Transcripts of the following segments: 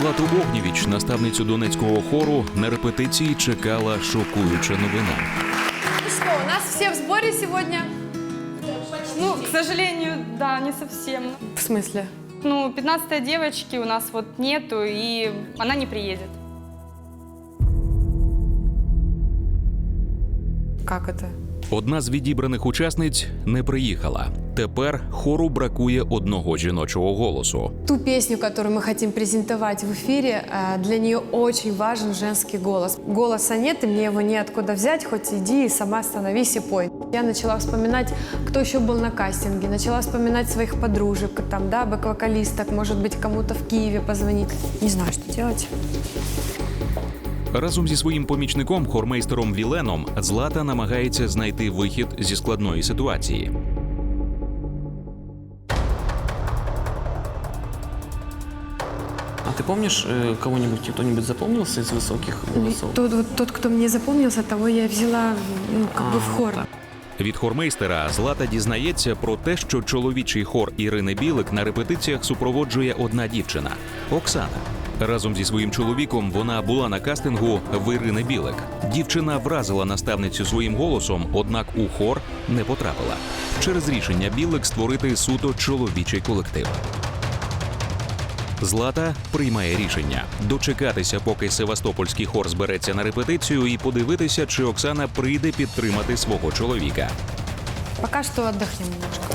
Злату Огнєвіч, наставницю донецького хору, на репетиції чекала шокуюча новина. Ну что, у нас все в сборе сегодня? Ну, к сожалению, да, не совсем. В смысле? Ну, 15 девочки у нас вот нету, и она не приедет. Как это? Одна з відібраних учасниць не приїхала. Тепер хору бракує одного жіночого голосу. Ту песню, которую мы хотим презентовать в эфире, э, для нее очень важен женский голос. Голоса нет, и мне его неоткуда взять, хоть иди и сама становись и пой. Я начала вспоминать, кто еще был на кастинге, начала вспоминать своих подружек, там, да, бэк-вокалисток, может быть, кому-то в Киеве позвонить. Не знаю, что делать. Разом зі своїм помічником, хормейстером Віленом, Злата намагається знайти вихід зі складної ситуації. ты помнишь э, кого-нибудь, кто-нибудь запомнился из высоких голосов? Тот, вот, тот, кто мне запомнился, того я взяла ну, как бы в А, хор. так. Від хормейстера Злата дізнається про те, що чоловічий хор Ірини Білик на репетиціях супроводжує одна дівчина Оксана. Разом зі своїм чоловіком вона була на кастингу в Ірини Білик. Дівчина вразила наставницю своїм голосом, однак у хор не потрапила через рішення Білик створити суто чоловічий колектив. Злата приймає рішення дочекатися, поки Севастопольський хор збереться на репетицію, і подивитися, чи Оксана прийде підтримати свого чоловіка. Пока что отдохнем немножко.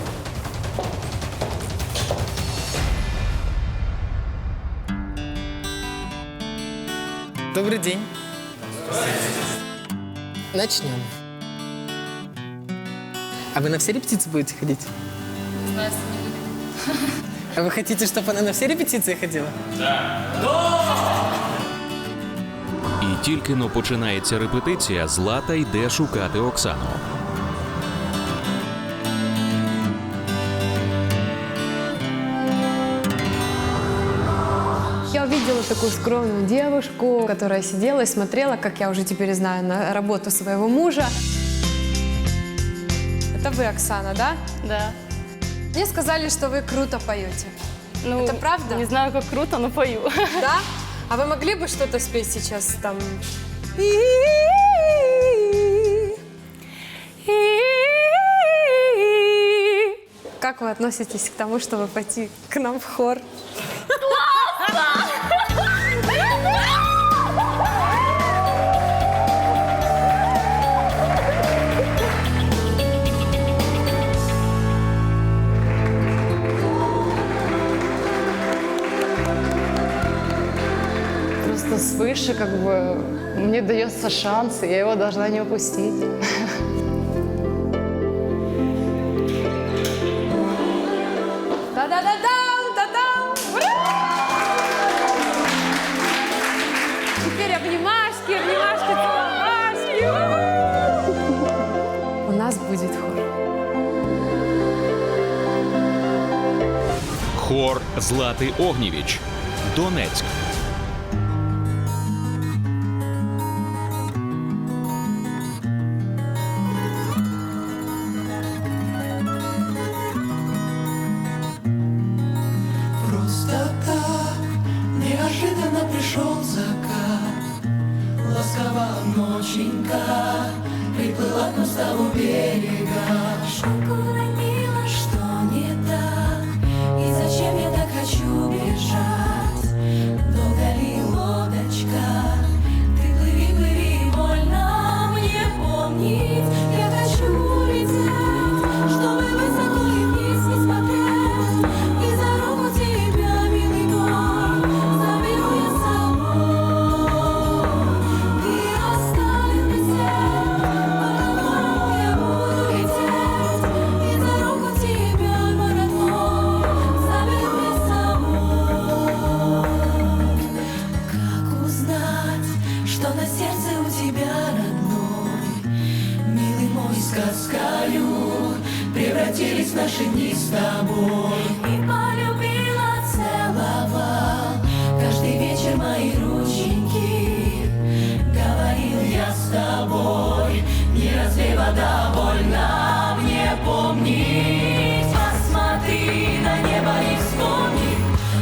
Добрый день. Начнем. А вы на все репетиции будете ходить? А вы хотите, чтобы она на все репетиции ходила? І тільки но починається репетиція, Злата йде шукати Оксану. Я увидела такую скромную девушку, которая сидела и смотрела, как я уже теперь знаю, на работу своего мужа. Это вы, Оксана, да? Да. Мне сказали, что вы круто поете. Ну, Это правда? Не знаю, как круто, но пою. Да? А вы могли бы что-то спеть сейчас там? Как вы относитесь к тому, чтобы пойти к нам в хор? Свыше как бы мне дается шанс, и я его должна не упустить. Та-да-да-дам, та-дам! Ура! Теперь обнимашки, обнимашки, целовашки. Ура! У нас будет хор. Хор Злати Огнєвіч. Донецьк. Ноченька приплыла к мостову берега тобой. И полюбила целого Каждый вечер мои рученьки. Говорил я с тобой Не разве вода больна мне помнить Посмотри на небо и вспомни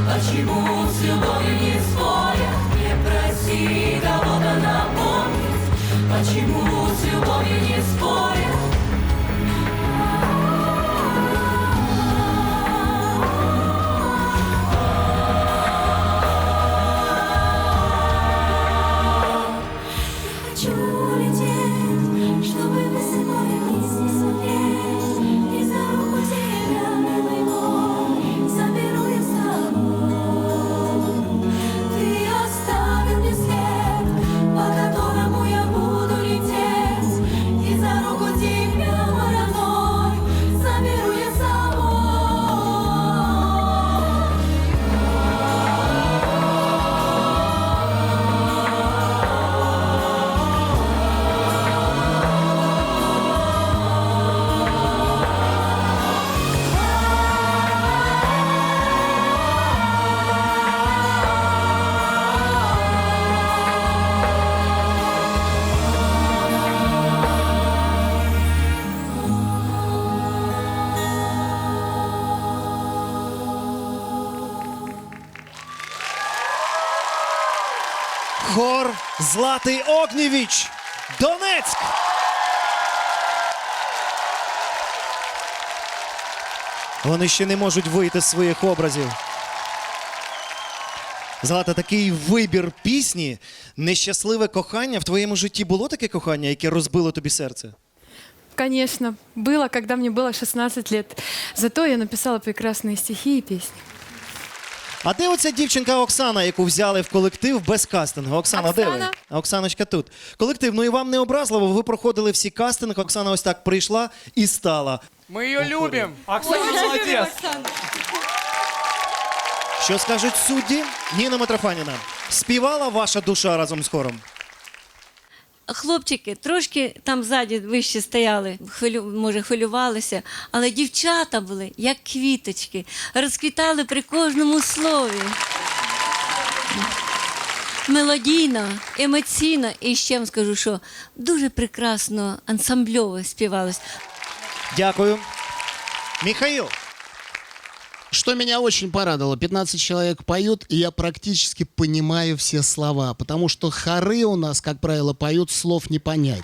Почему с любовью не спорят. Не проси кого-то напомнить Почему с любовью не спорят. Хор Златий Огнєвіч. Донецьк. Вони ще не можуть вийти з своїх образів. Злата, такий вибір пісні, нещасливе кохання. В твоєму житті було таке кохання, яке розбило тобі серце? Конечно, было, когда мне было 16 лет. Зато я написала прекрасные стихи и песни. А де оця дівчинка Оксана, яку взяли в колектив без кастингу? Оксана, де ви? Оксана? Оксаночка тут. Колектив, ну і вам не образливо, ви проходили всі кастинги. Оксана ось так прийшла і стала. Мы ее любим. Що скажуть судді? Ніна Митрофаніна. Співала ваша душа разом з хором? Хлопчики трошки там ззаді вище стояли, хвилю, може, хвилювалися, але дівчата були як квіточки, розквітали при кожному слові. Мелодійно, емоційно, і ще вам скажу, що дуже прекрасно ансамбльово співалось. Дякую. Михаїл. Что меня очень порадовало, 15 человек поют, и я практически понимаю все слова, потому что хоры у нас, как правило, поют, слов не понять.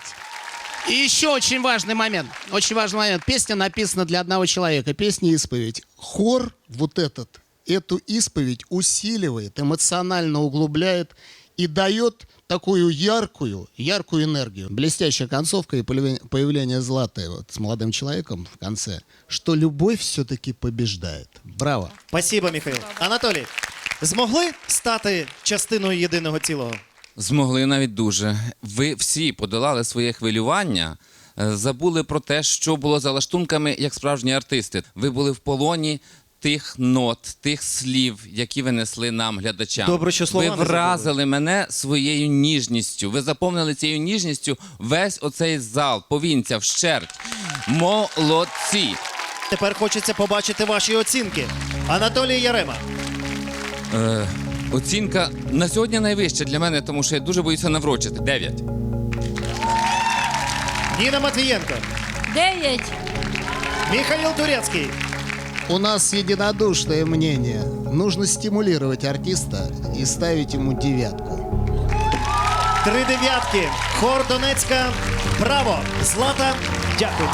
И еще очень важный момент, очень важный момент. Песня написана для одного человека, песня исповедь. Хор вот этот, эту исповедь усиливает, эмоционально углубляет и дает такую яркую, яркую энергию. Блестящая концовка и появление- Златой вот с молодым человеком в конце, что любовь все-таки побеждает. Браво! Спасибо, Михаїл. Анатолій, змогли стати частиною єдиного цілого? Змогли навіть дуже. Ви всі подолали своє хвилювання, е, забули про те, що було за лаштунками, як справжні артисти. Ви були в полоні тих нот, тих слів, які ви несли нам, глядачам. Добре, що слова ви не вразили мене своєю ніжністю. Ви заповнили цією ніжністю весь оцей зал, повінця, вщерть. Молодці! Тепер хочеться побачити ваші оцінки. Анатолій Ярема. Е, оцінка на сьогодні найвища для мене, тому що я дуже боюся наврочити. Дев'ять. Ніна Матвієнко. Дев'ять! Михаїл Турецький. У нас единодушное мнение. Нужно стимулировать артиста и ставить ему девятку. Три дев'ятки. Хор Донецька. Браво! Злата. Дякую.